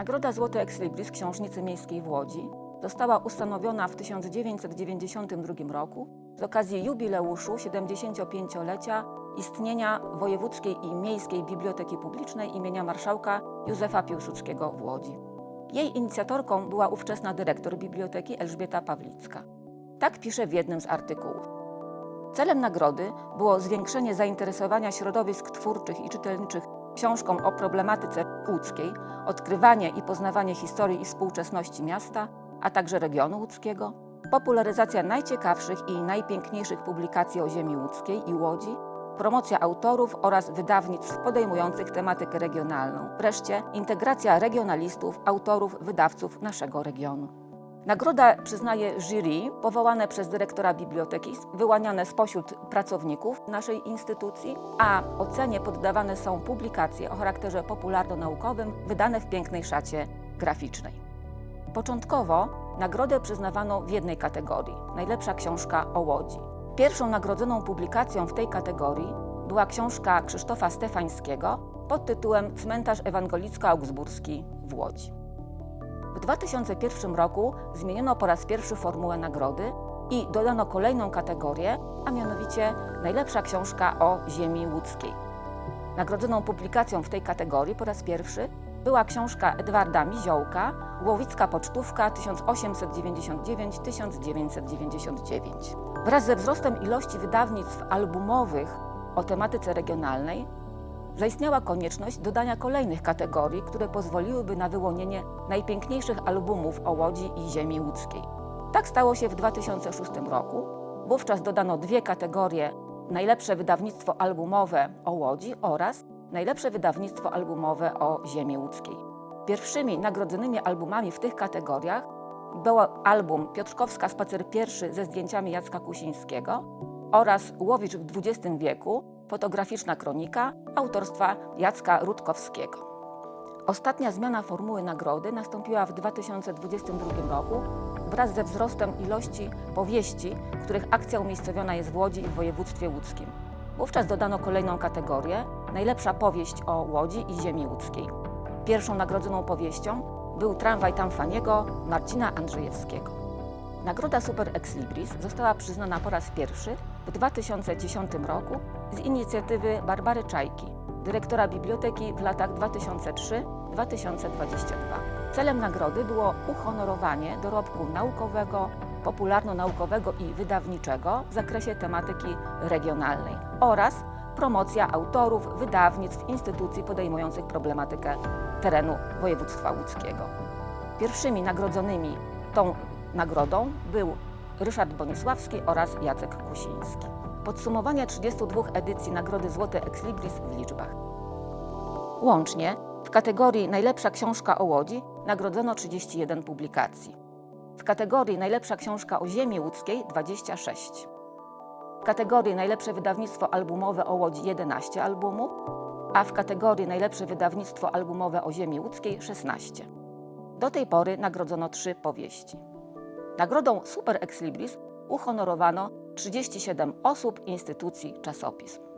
Nagroda Złoty Ex Libris Książnicy Miejskiej w Łodzi została ustanowiona w 1992 roku z okazji jubileuszu 75-lecia istnienia Wojewódzkiej i Miejskiej Biblioteki Publicznej imienia marszałka Józefa Piłsudskiego w Łodzi. Jej inicjatorką była ówczesna dyrektor biblioteki Elżbieta Pawlicka. Tak pisze w jednym z artykułów. Celem nagrody było zwiększenie zainteresowania środowisk twórczych i czytelniczych książką o problematyce łódzkiej, odkrywanie i poznawanie historii i współczesności miasta, a także regionu łódzkiego, popularyzacja najciekawszych i najpiękniejszych publikacji o ziemi łódzkiej i Łodzi, promocja autorów oraz wydawnictw podejmujących tematykę regionalną, wreszcie integracja regionalistów, autorów, wydawców naszego regionu. Nagroda przyznaje jury powołane przez dyrektora biblioteki, wyłaniane spośród pracowników naszej instytucji, a ocenie poddawane są publikacje o charakterze popularno-naukowym wydane w pięknej szacie graficznej. Początkowo nagrodę przyznawano w jednej kategorii najlepsza książka o Łodzi. Pierwszą nagrodzoną publikacją w tej kategorii była książka Krzysztofa Stefańskiego pod tytułem Cmentarz Ewangelicko-Augsburski w Łodzi. W 2001 roku zmieniono po raz pierwszy formułę nagrody i dodano kolejną kategorię, a mianowicie najlepsza książka o ziemi łódzkiej. Nagrodzoną publikacją w tej kategorii po raz pierwszy była książka Edwarda Miziołka Łowicka Pocztówka 1899-1999. Wraz ze wzrostem ilości wydawnictw albumowych o tematyce regionalnej zaistniała konieczność dodania kolejnych kategorii, które pozwoliłyby na wyłonienie najpiękniejszych albumów o Łodzi i ziemi łódzkiej. Tak stało się w 2006 roku. Wówczas dodano dwie kategorie: najlepsze wydawnictwo albumowe o Łodzi oraz najlepsze wydawnictwo albumowe o ziemi łódzkiej. Pierwszymi nagrodzonymi albumami w tych kategoriach był album Piotrkowska Spacer pierwszy ze zdjęciami Jacka Kusińskiego oraz Łowicz w XX wieku fotograficzna kronika autorstwa Jacka Rutkowskiego. Ostatnia zmiana formuły nagrody nastąpiła w 2022 roku wraz ze wzrostem ilości powieści, których akcja umiejscowiona jest w Łodzi i w województwie łódzkim. Wówczas dodano kolejną kategorię najlepsza powieść o Łodzi i ziemi łódzkiej. Pierwszą nagrodzoną powieścią był Tramwaj Tamfaniego Marcina Andrzejewskiego. Nagroda Super Ex Libris została przyznana po raz pierwszy w 2010 roku z inicjatywy Barbary Czajki, dyrektora biblioteki w latach 2003-2022. Celem nagrody było uhonorowanie dorobku naukowego, popularno-naukowego i wydawniczego w zakresie tematyki regionalnej oraz promocja autorów, wydawnictw, instytucji podejmujących problematykę terenu województwa łódzkiego. Pierwszymi nagrodzonymi tą nagrodą był Ryszard Bonisławski oraz Jacek Kusiński. Podsumowanie 32 edycji Nagrody Złoty Ex Libris w liczbach. Łącznie w kategorii Najlepsza książka o Łodzi nagrodzono 31 publikacji. W kategorii Najlepsza książka o ziemi łódzkiej 26. W kategorii Najlepsze wydawnictwo albumowe o Łodzi 11 albumów, a w kategorii Najlepsze wydawnictwo albumowe o ziemi łódzkiej 16. Do tej pory nagrodzono trzy powieści. Nagrodą Super Ex Libris uhonorowano 37 osób, instytucji, czasopism.